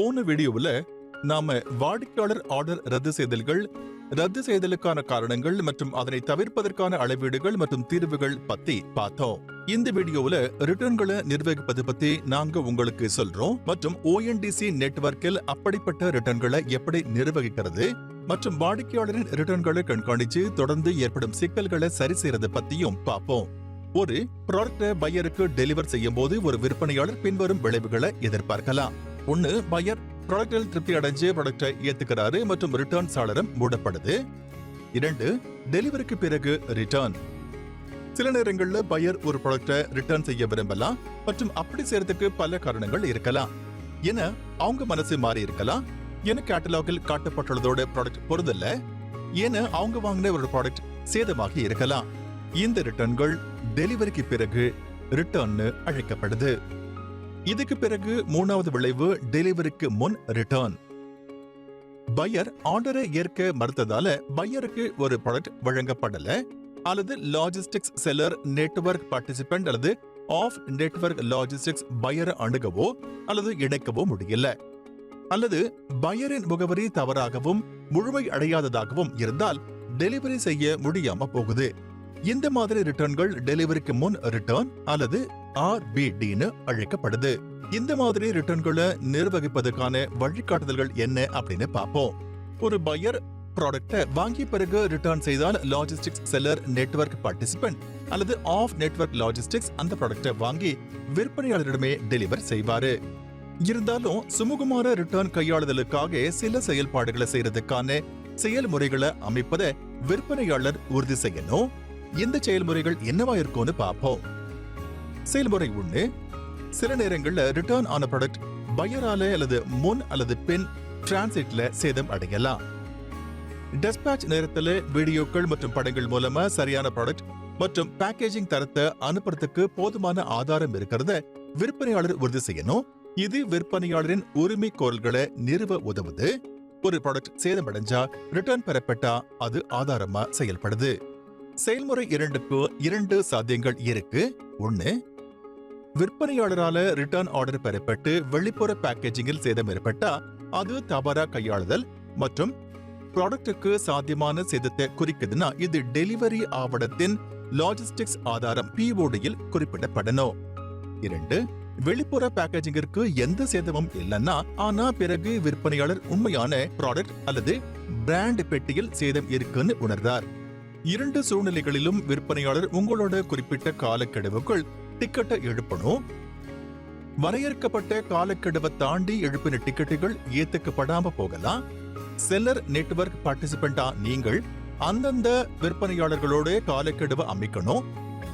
போன வீடியோவுல நாம வாடிக்கையாளர் ஆர்டர் ரத்து செய்தல்கள் ரத்து செய்தலுக்கான காரணங்கள் மற்றும் அதனை தவிர்ப்பதற்கான அளவீடுகள் மற்றும் தீர்வுகள் பத்தி பார்த்தோம். இந்த வீடியோவுல ரிட்டர்ன்களை நிர்வகிப்பது பத்தி நாங்க உங்களுக்கு சொல்றோம். மற்றும் ஓஎன்டிசி நெட்வொர்க்கில் அப்படிப்பட்ட ரிட்டர்ன்களை எப்படி நிர்வகிக்கிறது மற்றும் வாடிக்கையாளரின் ரிட்டர்ன்களை கண்காணிச்சு தொடர்ந்து ஏற்படும் சிக்கல்களை சரி செய்யறது பத்தியும் பார்ப்போம். ஒரு ப்ராடக்ட பையருக்கு டெலிவர் செய்யும் போது ஒரு விற்பனையாளர் பின்வரும் விளைவுகளை எதிர்பார்க்கலாம். ஒன்னு பையர் ப்ராடக்டில் திருப்தி அடைஞ்சு ப்ராடக்டை ஏத்துக்கிறாரு மற்றும் ரிட்டர்ன் சாளரம் மூடப்படுது. இரண்டு டெலிவரிக்கு பிறகு ரிட்டர்ன் சில நேரங்களில் பையர் ஒரு ப்ராடக்டை ரிட்டர்ன் செய்ய விரும்பலாம் மற்றும் அப்படி செய்யறதுக்கு பல காரணங்கள் இருக்கலாம். என அவங்க மனசு மாறி இருக்கலாம். என கேட்டலாகில் காட்டப்பட்டுள்ளதோட ப்ராடக்ட் பொருதல்ல என அவங்க வாங்கின ஒரு ப்ராடக்ட் சேதமாகி இருக்கலாம். இந்த ரிட்டர்ன்கள் டெலிவரிக்கு பிறகு ரிட்டர்ன் அழைக்கப்படுது. இதுக்கு பிறகு மூணாவது விளைவு டெலிவரிக்கு முன் ரிட்டர்ன் பையர் ஆர்டரை ஏற்க மறுத்ததால பையருக்கு ஒரு ப்ராடக்ட் வழங்கப்படல அல்லது லாஜிஸ்டிக்ஸ் செல்லர் நெட்வொர்க் பார்ட்டிசிபென்ட் அல்லது ஆஃப் நெட்வொர்க் லாஜிஸ்டிக்ஸ் பையரை அணுகவோ அல்லது இணைக்கவோ முடியல. அல்லது பையரின் முகவரி தவறாகவும் முழுமை அடையாததாகவும் இருந்தால் டெலிவரி செய்ய முடியாம போகுது. இந்த மாதிரி ரிட்டர்ன்கள் டெலிவரிக்கு முன் ரிட்டர்ன் அல்லது ஆர்பிடின்னு அழைக்கப்படுது. இந்த மாதிரி ரிட்டர்ன்களை நிர்வகிப்பதற்கான வழிகாட்டுதல்கள் என்ன அப்படின்னு பார்ப்போம். ஒரு பையர் ப்ராடக்டை வாங்கிய பிறகு ரிட்டர்ன் செய்தால் லாஜிஸ்டிக்ஸ் செல்லர் நெட்வொர்க் பார்ட்டிசிபென்ட் அல்லது ஆஃப் நெட்வொர்க் லாஜிஸ்டிக்ஸ் அந்த ப்ராடக்டை வாங்கி விற்பனையாளரிடமே டெலிவர் செய்வாரு. இருந்தாலும் சுமூகமான ரிட்டர்ன் கையாளுதலுக்காக சில செயல்பாடுகளை செய்யறதுக்கான செயல்முறைகளை அமைப்பதை விற்பனையாளர் உறுதி செய்யணும். இந்த செயல்முறைகள் என்னவா இருக்கும்னு பார்ப்போம். செயல்முறை ஒண்ணு சில நேரங்கள்ல ரிட்டர்ன் ஆன ப்ராடக்ட் பையரால அல்லது முன் அல்லது பின் டிரான்சிட்ல சேதம் அடையலாம். டெஸ்பேட்ச் நேரத்துல வீடியோக்கள் மற்றும் படங்கள் மூலமா சரியான ப்ராடக்ட் மற்றும் பேக்கேஜிங் தரத்தை அனுப்புறதுக்கு போதுமான ஆதாரம் இருக்கிறத விற்பனையாளர் உறுதி செய்யணும். இது விற்பனையாளரின் உரிமை கோரல்களை நிறுவ உதவுது. ஒரு ப்ராடக்ட் சேதமடைஞ்சா ரிட்டர்ன் பெறப்பட்டா அது ஆதாரமா செயல்படுது. செயல்முறை இரண்டுக்கு இரண்டு சாத்தியங்கள் இருக்கு. ஒன்று விற்பனையாளரால ரிட்டர்ன் ஆர்டர் பெறப்பட்டு வெளிப்புற பேக்கேஜிங்கில் சேதம் ஏற்பட்டா அது தவறா கையாளுதல் மற்றும் ப்ராடக்டுக்கு சாத்தியமான சேதத்தை குறிக்குதுன்னா இது டெலிவரி ஆவணத்தின் லாஜிஸ்டிக்ஸ் ஆதாரம் பிஓடியில் குறிப்பிடப்படணும். இரண்டு வெளிப்புற பேக்கேஜிங்கிற்கு எந்த சேதமும் இல்லைன்னா ஆனா பிறகு விற்பனையாளர் உண்மையான ப்ராடக்ட் அல்லது பிராண்ட் பெட்டியில் சேதம் இருக்குன்னு உணர்ந்தார் இரண்டு சூழ்நிலைகளிலும் விற்பனையாளர் உங்களோட குறிப்பிட்ட காலக்கெடுவுக்குள் டிக்கெட்டை எழுப்பணும். வரையறுக்கப்பட்ட காலக்கெடுவை தாண்டி எழுப்பின டிக்கெட்டுகள் ஏத்துக்கப்படாம போகலாம். செல்லர் நெட்வொர்க் பார்ட்டிசிபெண்டா நீங்கள் அந்தந்த விற்பனையாளர்களோட காலக்கெடுவை அமைக்கணும்.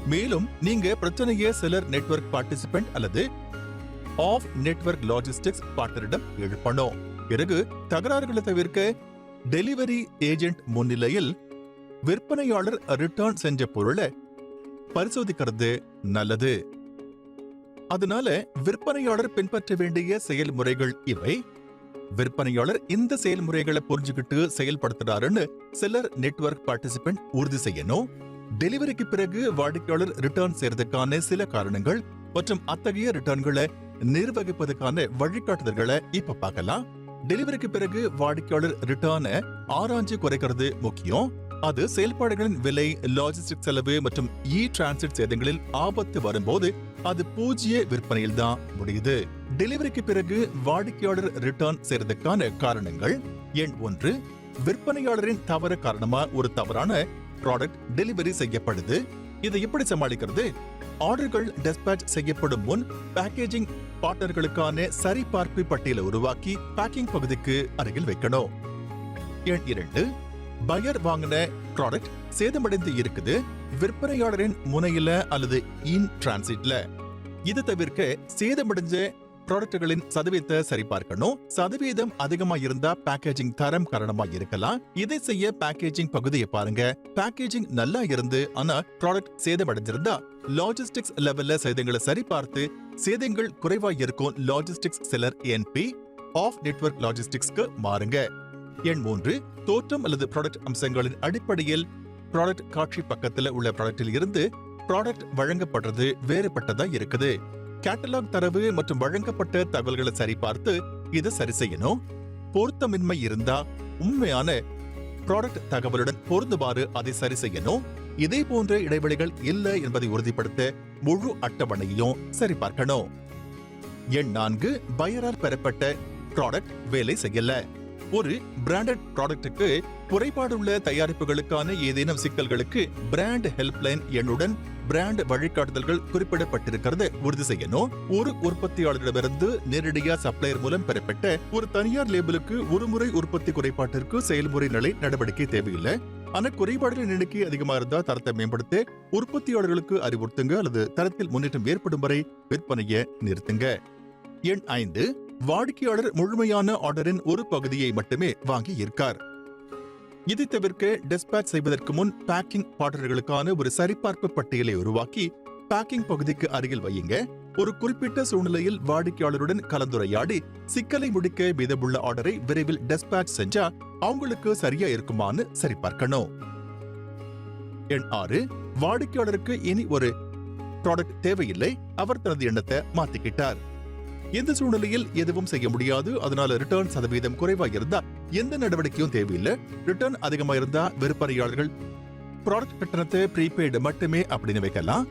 மேலும் நீங்க பிரச்சனையை செல்லர் நெட்வொர்க் பார்ட்டிசிபெண்ட் அல்லது ஆஃப் நெட்வொர்க் லாஜிஸ்டிக்ஸ் பார்ட்னரிடம் எழுப்பணும். பிறகு தகராறுகளை தவிர்க்க டெலிவரி ஏஜென்ட் முன்னிலையில் விற்பனையாளர் ரிட்டர்ன் செஞ்ச பொருளை பரிசோதிக்கிறது நல்லது. அதனால விற்பனையாளர் பின்பற்ற வேண்டிய செயல்முறைகள் இவை. விற்பனையாளர் இந்த செயல்முறைகளை புரிஞ்சுக்கிட்டு செயல்படுத்துறாருன்னு செல்லர் நெட்வொர்க் பார்ட்டிசிபென்ட் உறுதி செய்யணும். டெலிவரிக்கு பிறகு வாடிக்கையாளர் ரிட்டர்ன் செய்யறதுக்கான சில காரணங்கள் மற்றும் அத்தகைய ரிட்டர்ன்களை நிர்வகிப்பதற்கான வழிகாட்டுதல்களை இப்ப பார்க்கலாம். டெலிவரிக்கு பிறகு வாடிக்கையாளர் ரிட்டர்னை ஆராய்ச்சி குறைக்கிறது முக்கியம். அது செயல்பாடுகளின் விலை லாஜிஸ்டிக் செலவு மற்றும் இ டிரான்சிட் சேதங்களில் ஆபத்து வரும்போது அது பூஜ்ய விற்பனையில் தான் முடியுது. டெலிவரிக்கு பிறகு வாடிக்கையாளர் ரிட்டர்ன் செய்யறதுக்கான காரணங்கள் எண் ஒன்று விற்பனையாளரின் தவறு காரணமா ஒரு தவறான ப்ராடக்ட் டெலிவரி செய்யப்படுது. இதை எப்படி சமாளிக்கிறது? ஆர்டர்கள் டெஸ்பேட்ச் செய்யப்படும் முன் பேக்கேஜிங் பார்ட்னர்களுக்கான சரிபார்ப்பு பட்டியலை உருவாக்கி பேக்கிங் பகுதிக்கு அருகில் வைக்கணும். எண் இரண்டு பையர் வாங்கின ப்ராடக்ட் சேதமடைந்து இருக்குது விற்பனையாளரின் முனையில அல்லது இன் டிரான்சிட்ல இது தவிர்க்க சேதமடைஞ்ச ப்ராடக்ட்களின் சதவீதத்தை சரிபார்க்கணும். சதவீதம் அதிகமா இருந்தா பேக்கேஜிங் தரம் காரணமா இருக்கலாம். இதை செய்ய பேக்கேஜிங் பகுதியை பாருங்க. பேக்கேஜிங் நல்லா இருந்து ஆனா ப்ராடக்ட் சேதமடைஞ்சிருந்தா லாஜிஸ்டிக்ஸ் லெவல்ல சேதங்களை சரிபார்த்து சேதங்கள் குறைவா இருக்கும் லாஜிஸ்டிக்ஸ் சிலர் என்பி ஆஃப் நெட்வொர்க் லாஜிஸ்டிக்ஸ்க்கு மாறுங்க. எண் மூன்று தோற்றம் அல்லது ப்ராடக்ட் அம்சங்களின் அடிப்படையில் ப்ராடக்ட் காட்சி பக்கத்துல உள்ள ப்ராடக்ட்டில் இருந்து ப்ராடக்ட் வழங்கப்படுறது வேறுபட்டதா இருக்குது. கேட்டலாக் தரவு மற்றும் வழங்கப்பட்ட தகவல்களை சரிபார்த்து இதை சரி செய்யணும். பொருத்தமின்மை இருந்தா உண்மையான ப்ராடக்ட் தகவலுடன் பொருந்துமாறு அதை சரி செய்யணும். இதே போன்ற இடைவெளிகள் இல்லை என்பதை உறுதிப்படுத்த முழு அட்டவணையையும் சரிபார்க்கணும். எண் நான்கு பயரால் பெறப்பட்ட ப்ராடக்ட் வேலை செய்யல. ஒரு பிராண்டட் ப்ராடக்ட்டுக்கு குறைபாடுள்ள தயாரிப்புகளுக்கான ஏதேனும் சிக்கல்களுக்கு பிராண்ட் ஹெல்ப்லைன் எண்ணுடன் பிராண்ட் வழிகாட்டுதல்கள் குறிப்பிடப்பட்டிருக்கிறத. உறுதி செய்யணும். ஒரு உற்பத்தியாளரிடமிருந்து நேரடியா சப்ளையர் மூலம் பெறப்பட்ட ஒரு தனியார் லேபிளுக்கு ஒருமுறை உற்பத்தி குறைபாட்டிற்கு செயல்முறை நிலை நடவடிக்கை தேவையில்லை. ஆனா குறைபாடுகளின் எண்ணிக்கை அதிகமா இருந்தா தரத்தை மேம்படுத்த உற்பத்தியாளர்களுக்கு அறிவுறுத்துங்க அல்லது தரத்தில் முன்னேற்றம் ஏற்படும் வரை விற்பனையை நிறுத்துங்க. எண் ஐந்து வாடிக்கையாளர் முழுமையான ஆர்டரின் ஒரு பகுதியை மட்டுமே வாங்கி இருக்கார் இதை தவிர்க்க டெஸ்பேச் செய்வதற்கு முன் பேக்கிங் ஆர்டர்களுக்கான ஒரு சரிபார்ப்பு பட்டியலை உருவாக்கி பேக்கிங் பகுதிக்கு அருகில் வையுங்க. ஒரு குறிப்பிட்ட சூழ்நிலையில் வாடிக்கையாளருடன் கலந்துரையாடி சிக்கலை முடிக்க மீதமுள்ள ஆர்டரை விரைவில் டெஸ்பேச் செஞ்சா அவங்களுக்கு சரியா இருக்குமான்னு சரிபார்க்கணும். எண் ஆறு வாடிக்கையாளருக்கு இனி ஒரு ப்ராடக்ட் தேவையில்லை. அவர் தனது எண்ணத்தை மாத்திக்கிட்டார். இந்த சூழ்நிலையில் எதுவும் செய்ய முடியாது. அதனால ரிட்டர்ன் சதவீதம் குறைவா இருந்தா எந்த நடவடிக்கையும் தேவையில்லை. ரிட்டர்ன் அதிகமா இருந்தா விற்பனையாளர்கள் ப்ராடக்ட் கட்டணத்தை ப்ரீபெய்டு மட்டுமே அப்படின்னு வைக்கலாம்.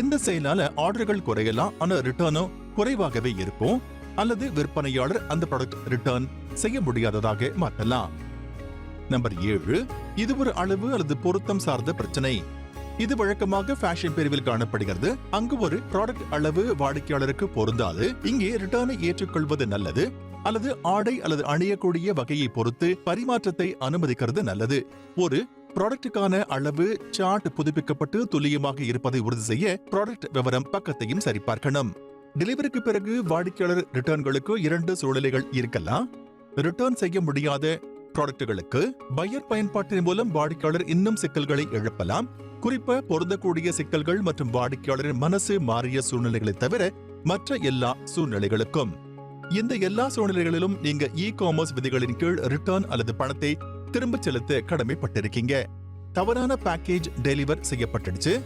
இந்த செயலால ஆர்டர்கள் குறையலாம். ஆனா ரிட்டர்னும் குறைவாகவே இருக்கும். அல்லது விற்பனையாளர் அந்த ப்ராடக்ட் ரிட்டர்ன் செய்ய முடியாததாக மாற்றலாம். நம்பர் ஏழு இது ஒரு அளவு அல்லது பொருத்தம் சார்ந்த பிரச்சனை. இது வழக்கமாக ஃபேஷன் பிரிவில் காணப்படுகிறது. அங்கு ஒரு ப்ராடக்ட் அளவு வாடிக்கையாளருக்கு பொருந்தாது. இங்கே ரிட்டர்னை ஏற்றுக்கொள்வது நல்லது. அல்லது ஆடை அல்லது அணியக்கூடிய வகையை பொறுத்து பரிமாற்றத்தை அனுமதிக்கிறது நல்லது. ஒரு ப்ராடக்டுக்கான அளவு சார்ட் புதுப்பிக்கப்பட்டு துல்லியமாக இருப்பதை உறுதி செய்ய ப்ராடக்ட் விவரம் பக்கத்தையும் சரிபார்க்கணும். டெலிவரிக்கு பிறகு வாடிக்கையாளர் ரிட்டர்ன்களுக்கு இரண்டு சூழ்நிலைகள் இருக்கலாம். ரிட்டர்ன் செய்ய முடியாத ப்ராடக்ட்டுகளுக்கு பையர் பயன்பாட்டின் மூலம் வாடிக்கையாளர் இன்னும் சிக்கல்களை எழுப்பலாம். குறிப்பா பொருந்தக்கூடிய சிக்கல்கள் மற்றும் வாடிக்கையாளரின் மனசு மாறிய சூழ்நிலைகளை தவிர மற்ற எல்லா சூழ்நிலைகளுக்கும். இந்த எல்லா சூழ்நிலைகளிலும் நீங்க இ காமர்ஸ் விதிகளின் கீழ் ரிட்டர்ன் அல்லது பணத்தை திரும்பச் செலுத்த கடமைப்பட்டிருக்கீங்க. தவறான பேக்கேஜ் டெலிவர் செய்யப்பட்டுடுச்சு.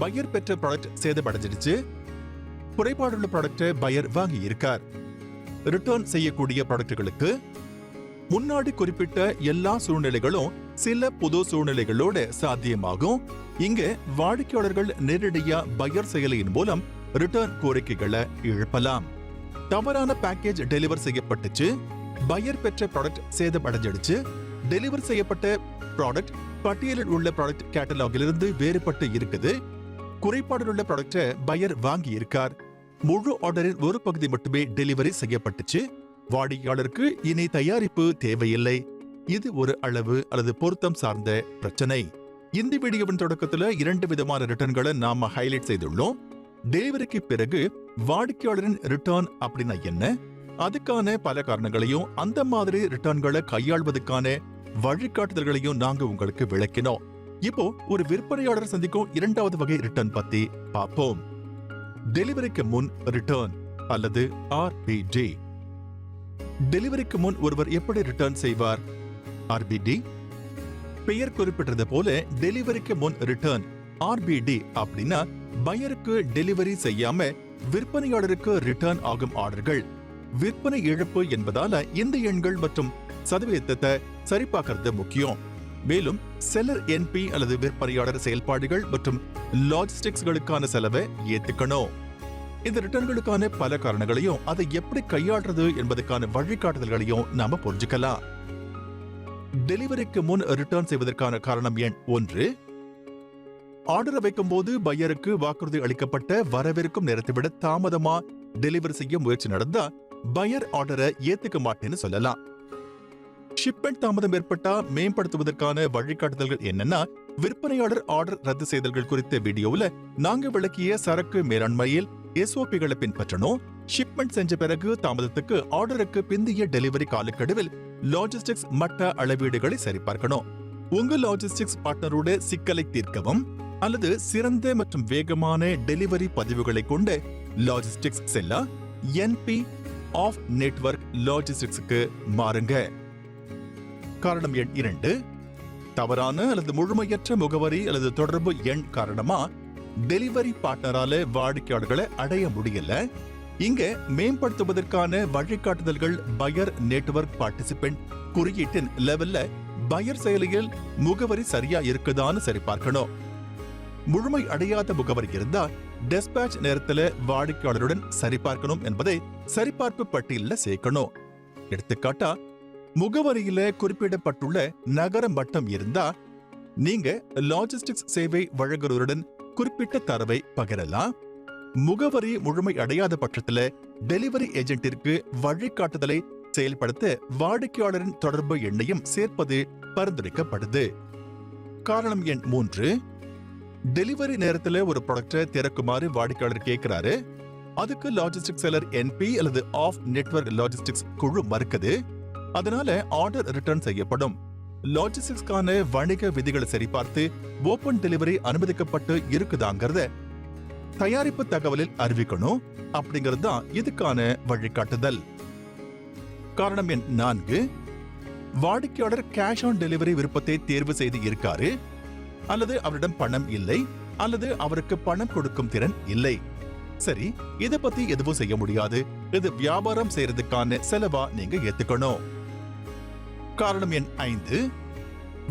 பையர் பெற்ற ப்ராடக்ட் சேதமடைஞ்சிடுச்சு. குறைபாடுள்ள ப்ராடக்ட்டை பையர் வாங்கி இருக்கார் ரிட்டர்ன் செய்யக்கூடிய ப்ராடக்ட்டுகளுக்கு முன்னாடி குறிப்பிட்ட எல்லா சூழ்நிலைகளும் சில புது சூழ்நிலைகளோட சாத்தியமாகும். இங்க வாடிக்கையாளர்கள் நேரடியா பையர் செயலியின் மூலம் ரிட்டர்ன் கோரிக்கைகளை எழுப்பலாம். தவறான பேக்கேஜ் டெலிவர் செய்யப்பட்டுச்சு. பையர் பெற்ற ப்ராடக்ட் சேதமடைஞ்சிடுச்சு. டெலிவர் செய்யப்பட்ட ப்ராடக்ட் பட்டியலில் உள்ள ப்ராடக்ட் கேட்டலாகிலிருந்து வேறுபட்டு இருக்குது. குறைபாடுள்ள உள்ள ப்ராடக்ட்டை பையர் வாங்கி இருக்கார் முழு ஆர்டரின் ஒரு பகுதி மட்டுமே டெலிவரி செய்யப்பட்டுச்சு. வாடிக்கையாளருக்கு இனி தயாரிப்பு தேவையில்லை. இது ஒரு அளவு அல்லது பொருத்தம் சார்ந்த பிரச்சனை. இந்த வீடியோவின் தொடக்கத்துல இரண்டு விதமான ரிட்டர்ன்களை நாம ஹைலைட் செய்துள்ளோம். டெலிவரிக்கு பிறகு வாடிக்கையாளரின் ரிட்டர்ன் அப்படின்னா என்ன? அதுக்கான பல காரணங்களையும் அந்த மாதிரி ரிட்டர்ன்களை கையாள்வதற்கான வழிகாட்டுதல்களையும் நாங்க உங்களுக்கு விளக்கினோம். இப்போ ஒரு விற்பனையாளர் சந்திக்கும் இரண்டாவது வகை ரிட்டர்ன் பத்தி பார்ப்போம். டெலிவரிக்கு முன் ரிட்டர்ன் அல்லது ஆர்பிடி டெலிவரிக்கு முன் ஒருவர் எப்படி ரிட்டர்ன் செய்வார்? ஆர்பிடி பெயர் குறிப்பிட்டது போல டெலிவரிக்கு முன் ரிட்டர்ன் ஆர்பிடி அப்படின்னா பையருக்கு டெலிவரி செய்யாம விற்பனையாளருக்கு ரிட்டர்ன் ஆகும் ஆர்டர்கள் விற்பனை இழப்பு என்பதால இந்த எண்கள் மற்றும் சதவீதத்தை சரிபார்க்கறது முக்கியம். மேலும் செல்லர் என்பி அல்லது விற்பனையாளர் செயல்பாடுகள் மற்றும் லாஜிஸ்டிக்ஸ்களுக்கான செலவை ஏத்துக்கணும். இந்த ரிட்டர்ன்களுக்கான பல காரணங்களையும் அதை எப்படி கையாளுறது என்பதற்கான வழிகாட்டுதல்களையும் நாம புரிஞ்சுக்கலாம். டெலிவரிக்கு முன் ரிட்டர்ன் செய்வதற்கான காரணம் எண் ஒன்று. ஆர்டரை வைக்கும் போது பையருக்கு வாக்குறுதி அளிக்கப்பட்ட வரவிருக்கும் நேரத்தை விட தாமதமா டெலிவரி செய்ய முயற்சி நடந்தா பையர் ஆர்டரை ஏத்துக்க மாட்டேன்னு சொல்லலாம். ஷிப்மெண்ட் தாமதம் ஏற்பட்டா மேம்படுத்துவதற்கான வழிகாட்டுதல்கள் என்னன்னா விற்பனையாளர் ஆர்டர் ரத்து செய்தல்கள் குறித்த வீடியோவுல நாங்க விளக்கிய சரக்கு மேலாண்மையில் எஸ்ஓபிகளை பின்பற்றணும் ஷிப்மெண்ட் செஞ்ச பிறகு தாமதத்துக்கு ஆர்டருக்கு பிந்தைய டெலிவரி காலக்கெடுவில் லாஜிஸ்டிக்ஸ் மட்ட அளவீடுகளை சரிபார்க்கணும் உங்க லாஜிஸ்டிக்ஸ் பார்ட்னரோட சிக்கலை தீர்க்கவும் அல்லது சிறந்த மற்றும் வேகமான டெலிவரி பதிவுகளை கொண்ட லாஜிஸ்டிக்ஸ் செல்ல? என்பி ஆஃப் நெட்வொர்க் லாஜிஸ்டிக்ஸுக்கு மாறுங்க. காரணம் எண் இரண்டு. தவறான அல்லது முழுமையற்ற முகவரி அல்லது தொடர்பு எண் காரணமா டெலிவரி பார்ட்னரால வாடிக்கையாளர்களை அடைய முடியல. இங்க மேம்படுத்துவதற்கான வழிகாட்டுதல்கள் பயர் நெட்வொர்க் பார்ட்டிசிபென்ட் குறியீட்டின் லெவல்ல பயர் செயலியில் முகவரி சரியா இருக்குதான்னு சரிபார்க்கணும். முழுமை அடையாத முகவரி இருந்தா டெஸ்பேச் நேரத்துல வாடிக்கையாளருடன் சரிபார்க்கணும் என்பதை சரிபார்ப்பு பட்டியலில் சேர்க்கணும். எடுத்துக்காட்டா முகவரியில குறிப்பிடப்பட்டுள்ள நகர மட்டம் இருந்தா நீங்க லாஜிஸ்டிக்ஸ் சேவை வழங்குறவருடன் குறிப்பிட்ட தரவை பகிரலாம். முகவரி முழுமை அடையாத பட்சத்துல டெலிவரி ஏஜென்ட்டிற்கு வழிகாட்டுதலை செயல்படுத்த வாடிக்கையாளரின் தொடர்பு எண்ணையும் சேர்ப்பது பரிந்துரைக்கப்படுது. காரணம் எண் மூன்று. டெலிவரி நேரத்துல ஒரு ப்ராடக்டை திறக்குமாறு வாடிக்கையாளர் கேட்கிறாரு அதுக்கு லாஜிஸ்டிக் செலர் என்பி அல்லது ஆஃப் நெட்வொர்க் லாஜிஸ்டிக்ஸ் குழு மறுக்குது. அதனால ஆர்டர் ரிட்டர்ன் செய்யப்படும். லாஜிஸ்டிக்ஸ்க்கான வணிக விதிகளை சரிபார்த்து ஓபன் டெலிவரி அனுமதிக்கப்பட்டு இருக்குதாங்கிறத தயாரிப்பு தகவலில் அறிவிக்கணும் அப்படிங்கிறது தான் இதுக்கான வழிகாட்டுதல். காரணம் எண் நான்கு வாடிக்கையாளர் கேஷ் ஆன் டெலிவரி விருப்பத்தை தேர்வு செய்து இருக்காரு அல்லது அவரிடம் பணம் இல்லை அல்லது அவருக்கு பணம் கொடுக்கும் திறன் இல்லை. சரி இத பத்தி எதுவும் செய்ய முடியாது. இது வியாபாரம் செய்யறதுக்கான செலவா நீங்க ஏத்துக்கணும். காரணம் எண் ஐந்து.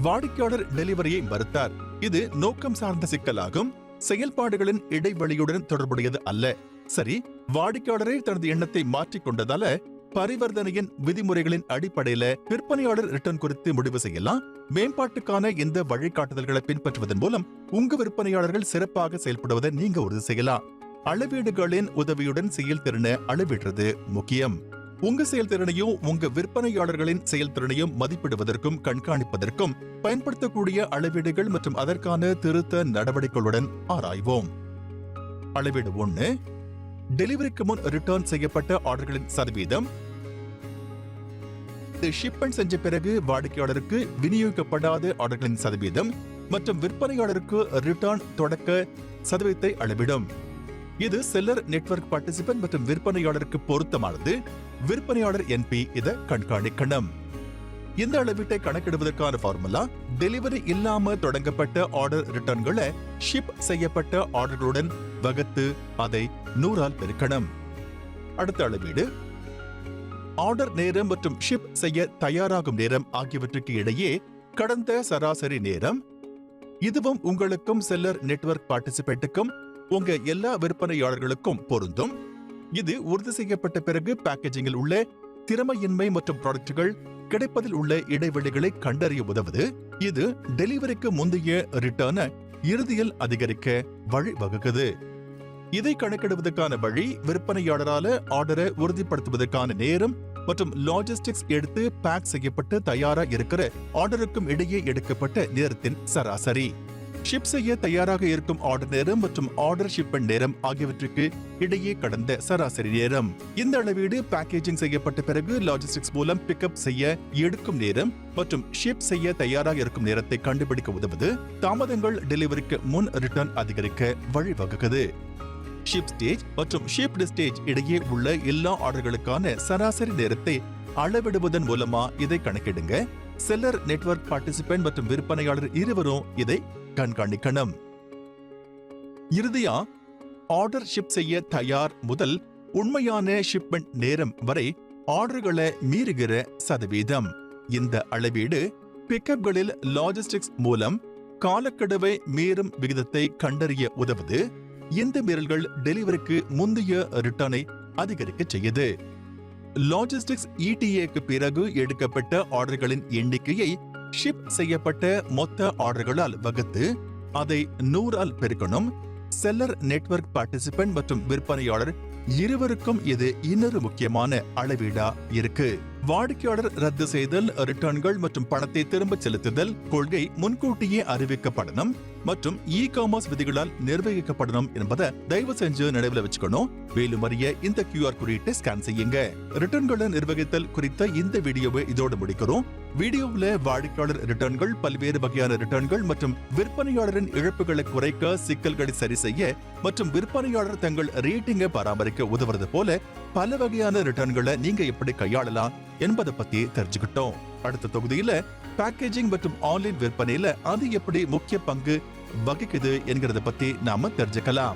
வாடிக்கையாளர் டெலிவரியை மறுத்தார். இது நோக்கம் சார்ந்த சிக்கலாகும். செயல்பாடுகளின் இடைவெளியுடன் தொடர்புடையது அல்ல. சரி வாடிக்கையாளரே தனது எண்ணத்தை மாற்றிக் கொண்டதால பரிவர்த்தனையின் விதிமுறைகளின் அடிப்படையில விற்பனையாளர் ரிட்டர்ன் குறித்து முடிவு செய்யலாம். மேம்பாட்டுக்கான இந்த வழிகாட்டுதல்களை பின்பற்றுவதன் மூலம் உங்க விற்பனையாளர்கள் சிறப்பாக செயல்படுவதை நீங்க உறுதி செய்யலாம். அளவீடுகளின் உதவியுடன் செயல்திறனை அளவிடுறது முக்கியம். உங்க செயல்திறனையும் உங்க விற்பனையாளர்களின் செயல்திறனையும் மதிப்பிடுவதற்கும் கண்காணிப்பதற்கும் பயன்படுத்தக்கூடிய அளவீடுகள் மற்றும் அதற்கான திருத்த நடவடிக்கைகளுடன் ஆராய்வோம். அளவீடு ஒன்று டெலிவரிக்கு முன் ரிட்டர்ன் செய்யப்பட்ட ஆர்டர்களின் சதவீதம். ஷிப்மெண்ட் செஞ்ச பிறகு வாடிக்கையாளருக்கு விநியோகிக்கப்படாத ஆர்டர்களின் சதவீதம் மற்றும் விற்பனையாளருக்கு ரிட்டர்ன் தொடக்க சதவீதத்தை அளவிடும். இது செல்லர் நெட்வொர்க் பார்ட்டிசிபென்ட் மற்றும் விற்பனையாளருக்கு பொருத்தமானது. விற்பனையாளர் என்பி இதை கண்காணிக்கணும். இந்த அளவீட்டை கணக்கிடுவதற்கான ஃபார்முலா டெலிவரி இல்லாம தொடங்கப்பட்ட ஆர்டர் ரிட்டர்ன்களை ஷிப் செய்யப்பட்ட ஆர்டர்களுடன் வகுத்து அதை நூறால் பெருக்கணும். அடுத்த அளவீடு ஆர்டர் நேரம் மற்றும் ஷிப் செய்ய தயாராகும் நேரம் ஆகியவற்றுக்கு இடையே கடந்த சராசரி நேரம். இதுவும் உங்களுக்கும் செல்லர் நெட்வொர்க் பார்ட்டிசிபென்ட்டுக்கும் உங்க எல்லா விற்பனையாளர்களுக்கும் பொருந்தும். இது உறுதி செய்யப்பட்ட பிறகு பேக்கேஜிங்கில் உள்ள திறமையின்மை மற்றும் ப்ராடக்ட்டுகள் கிடைப்பதில் உள்ள இடைவெளிகளை கண்டறிய உதவுது. இது டெலிவரிக்கு முந்தைய ரிட்டர்னை இறுதியில் அதிகரிக்க வழிவகுக்குது. இதை கணக்கிடுவதற்கான வழி விற்பனையாளரால ஆர்டரை உறுதிப்படுத்துவதற்கான நேரம் மற்றும் லாஜிஸ்டிக்ஸ் எடுத்து பேக் செய்யப்பட்டு தயாரா இருக்கிற ஆர்டருக்கும் இடையே எடுக்கப்பட்ட நேரத்தின் சராசரி. ஷிப் செய்ய தயாராக இருக்கும் ஆர்டர் நேரம் மற்றும் ஆர்டர் ஷிப்மெண்ட் நேரம் ஆகியவற்றுக்கு இடையே கடந்த சராசரி நேரம். இந்த அளவீடு பேக்கேஜிங் செய்யப்பட்ட பிறகு லாஜிஸ்டிக்ஸ் மூலம் பிக்கப் செய்ய எடுக்கும் நேரம் மற்றும் ஷிப் செய்ய தயாராக இருக்கும் நேரத்தை கண்டுபிடிக்க உதவுது தாமதங்கள் டெலிவரிக்கு முன் ரிட்டர்ன் அதிகரிக்க வழிவகுக்குது. ஷிப் ஸ்டேஜ் மற்றும் ஷிப்டு ஸ்டேஜ் இடையே உள்ள எல்லா ஆர்டர்களுக்கான சராசரி நேரத்தை அளவிடுவதன் மூலமா இதை கணக்கிடுங்க. செல்லர் நெட்வொர்க் பார்ட்டிசிபென்ட் மற்றும் விற்பனையாளர் இருவரும் இதை கண்காணிக்கணும். இறுதியா ஆர்டர் ஷிப் செய்ய தயார் முதல் உண்மையான ஷிப்மெண்ட் நேரம் வரை ஆர்டர்களை மீறுகிற சதவீதம். இந்த அளவீடு பிக்கப்களில் லாஜிஸ்டிக்ஸ் மூலம் காலக்கெடுவை மீறும் விகிதத்தை கண்டறிய உதவுது. இந்த மீறல்கள் டெலிவரிக்கு முந்தைய ரிட்டர்னை அதிகரிக்க செய்யுது. லாஜிஸ்டிக்ஸ் இடிஏக்கு பிறகு எடுக்கப்பட்ட ஆர்டர்களின் எண்ணிக்கையை ஷிப் செய்யப்பட்ட மொத்த ஆர்டர்களால் வகுத்து அதை நூறால் பெருக்கணும். செல்லர் நெட்வொர்க் பார்ட்டிசிபென்ட் மற்றும் விற்பனையாளர் இருவருக்கும் இது இன்னொரு முக்கியமான அளவீடா இருக்கு. வாடிக்கையாளர் ரத்து செய்தல் ரிட்டர்ன்கள் மற்றும் பணத்தை திரும்பச் செலுத்துதல் கொள்கை முன்கூட்டியே அறிவிக்கப்படணும். மற்றும் இ காமர்ஸ் விதிகளால் நிர்வகிக்கப்படணும் என்பதை தயவு செஞ்சு நினைவில் வச்சுக்கணும். மேலும் அறிய இந்த கியூஆர் குறியீட்டை ஸ்கேன் செய்யுங்க. ரிட்டர்ன்களை நிர்வகித்தல் குறித்த இந்த வீடியோவை இதோடு முடிக்கிறோம். வீடியோவுல வாடிக்கையாளர் ரிட்டர்ன்கள் பல்வேறு வகையான ரிட்டர்ன்கள் மற்றும் விற்பனையாளரின் இழப்புகளை குறைக்க சிக்கல்களை சரி செய்ய மற்றும் விற்பனையாளர் தங்கள் ரேட்டிங்கை பராமரிக்க உதவுறது போல பல வகையான ரிட்டர்ன்களை நீங்க எப்படி கையாளலாம் என்பதை பத்தி தெரிஞ்சுக்கிட்டோம். அடுத்த தொகுதியில பேக்கேஜிங் மற்றும் ஆன்லைன் விற்பனையில அது எப்படி முக்கிய பங்கு வகிக்குது என்கிறத பத்தி நாம தெரிஞ்சுக்கலாம்.